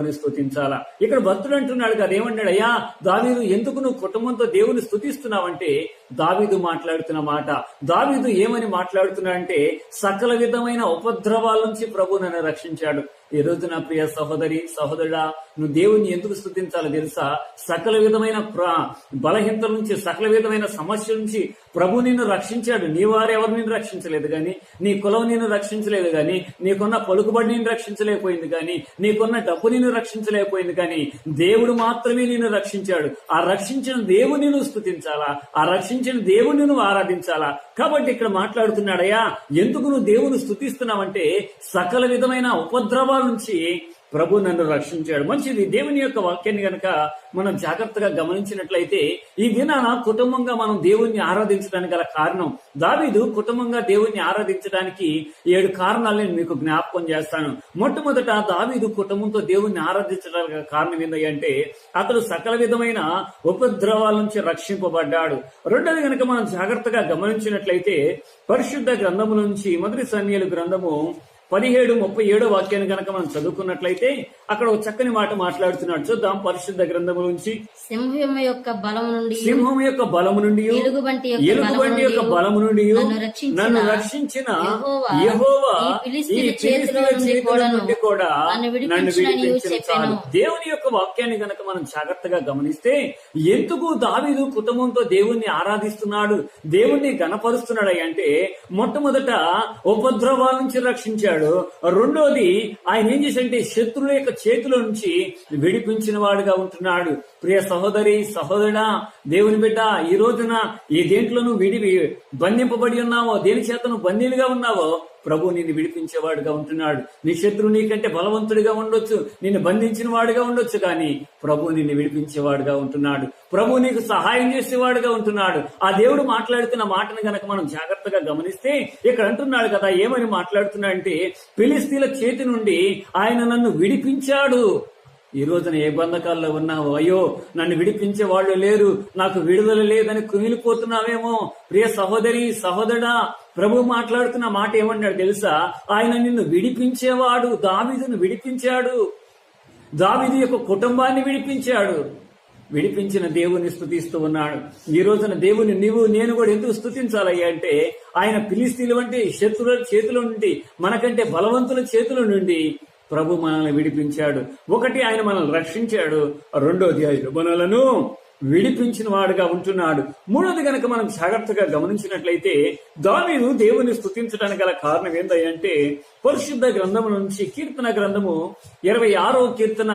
దేవుని స్తుతించాలా? ఇక్కడ భక్తుడు అంటున్నాడు కదా ఏమంటాడు అయ్యా దావీదు ఎందుకు నువ్వు కుటుంబంతో దేవుని స్తుతిస్తున్నావంటే? దావీదు మాట్లాడుతున్న మాట. దావీదు ఏమని మాట్లాడుతున్నాడంటే సకల విధమైన ఉపద్రవాల నుంచి ప్రభు నన్ను రక్షించాడు. ఈ రోజు నా ప్రియ సహోదరి సహోదరుడా నువ్వు దేవుణ్ణి ఎందుకు స్థుతించాలో తెలుసా? సకల విధమైన బలహీనతల నుంచి సకల విధమైన సమస్యల నుంచి ప్రభు నిన్ను రక్షించాడు. నీ వారు ఎవరు నిన్ను రక్షించలేదు గాని నీ కులం నిన్ను రక్షించలేదు గాని నీకున్న పలుకుబడి నిన్ను రక్షించలేకపోయింది గాని నీకున్న డబ్బు నిన్ను రక్షించలేకపోయింది కానీ దేవుడు మాత్రమే నిన్ను రక్షించాడు. ఆ రక్షించిన దేవుని నువ్వు స్థుతించాలా? ఆ రక్షించిన దేవుని నువ్వు ఆరాధించాలా? కాబట్టి ఇక్కడ మాట్లాడుతున్నాడయ్యా ఎందుకు నువ్వు దేవుని స్థుతిస్తున్నావంటే సకల విధమైన ఉపద్రవాల నుంచి ప్రభు నన్ను రక్షించాడు. మంచిది దేవుని యొక్క వాక్యాన్ని గనక మనం జాగ్రత్తగా గమనించినట్లయితే ఈ దినాన కుటుంబంగా మనం దేవుణ్ణి ఆరాధించడానికి గల కారణం దావీదు కుటుంబంగా దేవుణ్ణి ఆరాధించడానికి ఏడు కారణాలు నేను మీకు జ్ఞాపకం చేస్తాను. మొట్టమొదట దావీదు కుటుంబంతో దేవుణ్ణి ఆరాధించడానికి కారణం ఏంటంటే అతడు సకల విధమైన ఉపద్రవాల నుంచి రక్షింపబడ్డాడు. రెండోది గనక మనం జాగ్రత్తగా గమనించినట్లయితే పరిశుద్ధ గ్రంథము నుంచి మొదటి సన్నియలు గ్రంథము పదిహేడు ముప్పై ఏడో వాక్యాన్ని కనుక మనం చదువుకున్నట్లయితే అక్కడ ఒక చక్కని మాట మాట్లాడుతున్నాడు. చూద్దాం. పరిశుద్ధ గ్రంథము నుంచి సింహం యొక్క బలము నుండి సింహం యొక్క బలము నుండి ఎలుగుబంటి యొక్క బలము నుండి నన్ను రక్షించిన యెహోవా ఈ కూడా నన్ను విడిపించిన దేవుని యొక్క వాక్యాన్ని గనక మనం జాగ్రత్తగా గమనిస్తే ఎందుకు దావీదు కుటుంబంతో దేవుణ్ణి ఆరాధిస్తున్నాడు? దేవుణ్ణి గణపరుస్తున్నాడు అంటే మొట్టమొదట ఉపద్రవాల నుంచి రక్షించాడు. రెండోది ఆయన ఏం చేశాడంటే శత్రువుల యొక్క చేతుల నుంచి విడిపించిన వాడుగా ఉంటున్నాడు. ప్రియ సహోదరి సహోదరుడా దేవుని బిడ్డ ఈ రోజున ఏ దేంట్లోనూ విడివి బంధింపబడి ఉన్నావో దేని చేతను బందీలుగా ఉన్నావో ప్రభు నిన్ను విడిపించేవాడుగా ఉంటున్నాడు. నీ శత్రువు నీకంటే బలవంతుడిగా ఉండొచ్చు. నిన్ను బంధించిన వాడుగా ఉండొచ్చు కానీ ప్రభు నిన్ను విడిపించేవాడుగా ఉంటున్నాడు. ప్రభు నీకు సహాయం చేసేవాడుగా ఉంటున్నాడు. ఆ దేవుడు మాట్లాడుతున్న మాటను గనక మనం జాగ్రత్తగా గమనిస్తే ఇక్కడ అంటున్నాడు కదా ఏమని మాట్లాడుతున్నాడంటే పిలిస్తీల చేతి నుండి ఆయన నన్ను విడిపించాడు. ఈ రోజున ఏ బంధకాల్లో ఉన్నావు అయ్యో నన్ను విడిపించే వాళ్ళు లేరు నాకు విడుదల లేదని కుమిలిపోతున్నావేమో. ప్రియ సహోదరి సహోదరా ప్రభు మాట్లాడుతున్న మాట ఏమన్నాడు తెలుసా? ఆయన నిన్ను విడిపించేవాడు దావిదును విడిపించాడు. దావిది యొక్క కుటుంబాన్ని విడిపించాడు. విడిపించిన దేవుని స్థుతిస్తూ ఉన్నాడు. ఈ రోజున దేవుని నీవు నేను కూడా ఎందుకు స్థుతించాలయ్యా అంటే ఆయన పిలిస్తీలు వంటి శత్రువుల చేతుల నుండి మనకంటే బలవంతుల చేతుల నుండి ప్రభు మనల్ని విడిపించాడు. ఒకటి ఆయన మనల్ని రక్షించాడు. రెండోది ఆయన మనలను విడిపించిన వాడుగా ఉంటున్నాడు. మూడోది గనక మనం జాగ్రత్తగా గమనించినట్లయితే దావీదు దేవుని స్థుతించడానికి గల కారణం ఏంటంటే పరిశుద్ధ గ్రంథము నుంచి కీర్తన గ్రంథము ఇరవై ఆరో కీర్తన